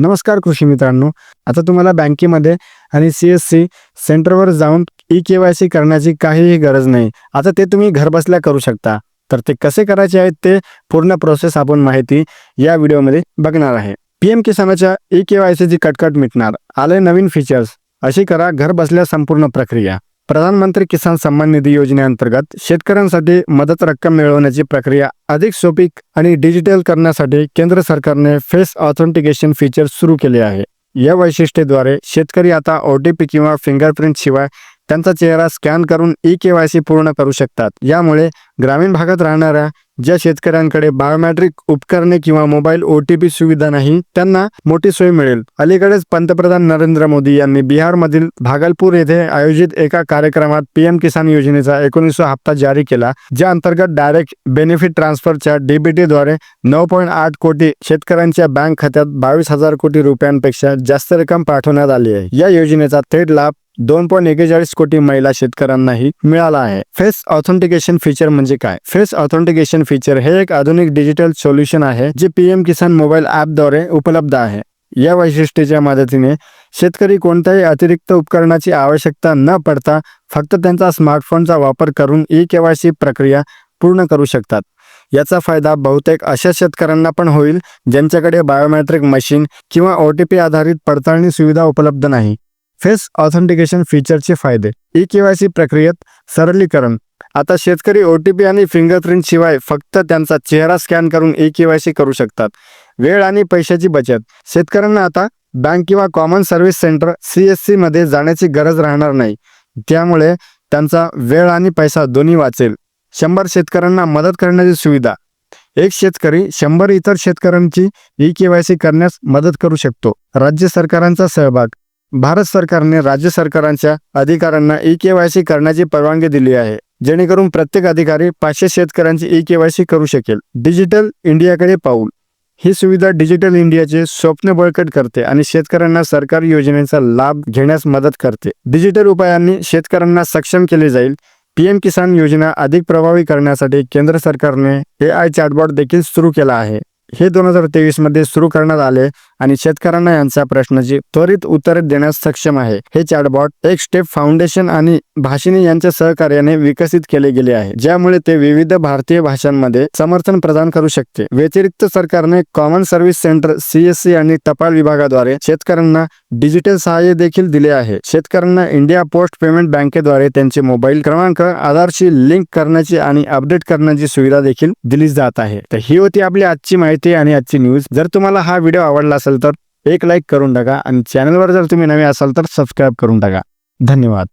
नमस्कार कृषी मित्रांनो. आता तुम्हाला बँकेमध्ये आणि सी एस सी सेंटरवर जाऊन ई के वाय सी करण्याची काहीही गरज नाही. आता ते तुम्ही घरबसल्या करू शकता. तर ते कसे करायचे आहेत ते पूर्ण प्रोसेस आपण माहिती या व्हिडिओमध्ये बघणार आहे. पी एम किसानाच्या ई के वाय सीची कटकट मिटणार. आले नवीन फीचर्स अशी करा घर बसल्या संपूर्ण प्रक्रिया. प्रधानमंत्री किसान सन्मान निधी योजनेअंतर्गत शेतकऱ्यांसाठी मदत रक्कम मिळवण्याची प्रक्रिया अधिक सोपी आणि डिजिटल करण्यासाठी केंद्र सरकारने फेस ऑथेंटिकेशन फीचर सुरू केले आहे. या वैशिष्ट्येद्वारे शेतकरी आता ओ टी पी किंवा फिंगरप्रिंट शिवाय त्यांचा चेहरा स्कॅन करून ई के वाय सी पूर्ण करू शकतात. यामुळे ग्रामीण भागात राहणाऱ्या ज्या शेतकऱ्यांकडे बायोमॅट्रिक उपकरणे किंवा मोबाईल ओ टी पी सुविधा नाही त्यांना मोठी सोय मिळेल. अलीकडेच पंतप्रधान नरेंद्र मोदी यांनी बिहारमधील भागलपूर येथे आयोजित एका कार्यक्रमात पीएम किसान योजनेचा एकोणीसवा हप्ता जारी केला ज्या अंतर्गत डायरेक्ट बेनिफिट ट्रान्सफरच्या डीबीटीद्वारे नऊ पॉईंट आठ कोटी शेतकऱ्यांच्या बँक खात्यात बावीस हजार कोटी रुपयांपेक्षा जास्त रक्कम पाठवण्यात आली आहे. या योजनेचा थेट लाभ दोन पॉईंट एकेचाळीस कोटी महिला शेतकऱ्यांनाही मिळाला आहे. फेस ऑथेंटिकेशन फीचर म्हणजे काय? फेस ऑथेंटिकेशन फीचर हे एक आधुनिक डिजिटल सोल्युशन आहे जे पीएम किसान मोबाईल ॲपद्वारे उपलब्ध आहे. या वैशिष्ट्याच्या मदतीने शेतकरी कोणत्याही अतिरिक्त उपकरणाची आवश्यकता न पडता फक्त त्यांचा स्मार्टफोनचा वापर करून ई केवायसी प्रक्रिया पूर्ण करू शकतात. याचा फायदा बहुतेक अशा शेतकऱ्यांना पण होईल ज्यांच्याकडे बायोमेट्रिक मशीन किंवा ओ टी पी आधारित पडताळणी सुविधा उपलब्ध नाही. फेस ऑथेंटिकेशन फीचरचे फायदे. ई केवायसी प्रक्रियेत सरलीकरण. आता शेतकरी ओ टी पी आणि फिंगरप्रिंट शिवाय फक्त त्यांचा चेहरा स्कॅन करून ई केवायसी करू शकतात. वेळ आणि पैशाची बचत. शेतकऱ्यांना आता बँक किंवा common service centre C S C मध्ये जाण्याची गरज राहणार नाही. त्यामुळे त्यांचा वेळ आणि पैसा दोन्ही वाचेल. शंभर शेतकऱ्यांना मदत करण्याची सुविधा. एक शेतकरी शंभर इतर शेतकऱ्यांची ई केवायसी करण्यास मदत करू शकतो. राज्य सरकारांचा सहभाग. भारत सरकारने राज्य सरकारांच्या अधिकाऱ्यांना ई केवायसी करण्याची परवानगी दिली आहे. जेणेकरून प्रत्येक अधिकारी पाचशे शेतकऱ्यांची ई केवायसी करू शकेल. डिजिटल इंडियाकडे पाऊल. ही सुविधा डिजिटल इंडियाचे स्वप्न बळकट करते आणि शेतकऱ्यांना सरकारी योजनेचा लाभ घेण्यास मदत करते. डिजिटल उपायांनी शेतकऱ्यांना सक्षम केले जाईल. पीएम किसान योजना अधिक प्रभावी करण्यासाठी केंद्र सरकारने ए आय चॅटबॉट देखील सुरू केला आहे. हे दोन हजार तेवीसमध्ये सुरू करण्यात आले. आणि शेतकऱ्यांना यांचा प्रश्नाची त्वरित उत्तरे देण्यास सक्षम आहे हे चॅटबॉट एक स्टेप फाउंडेशन आणि भाषिणी यांच्या सहकार्याने विकसित केले गेले आहे ज्यामुळे ते विविध भारतीय भाषांमध्ये समर्थन प्रदान करू शकते. व्यतिरिक्त सरकारने कॉमन सर्व्हिस सेंटर सीएससी आणि टपाल विभागाद्वारे शेतकऱ्यांना डिजिटल सहाय्य देखील दिले आहे. शेतकऱ्यांना इंडिया पोस्ट पेमेंट बँकेद्वारे त्यांचे मोबाईल क्रमांक आधारशी लिंक करण्याची आणि अपडेट करण्याची सुविधा देखील दिली जात आहे. तर ही होती आपली आजची माहिती आणि आजची न्यूज. जर तुम्हाला हा व्हिडिओ आवडला असेल तर एक लाईक करून टाका. आणि चॅनलवर जर तुम्ही नवे असाल तर सबस्क्राईब करून टाका. धन्यवाद.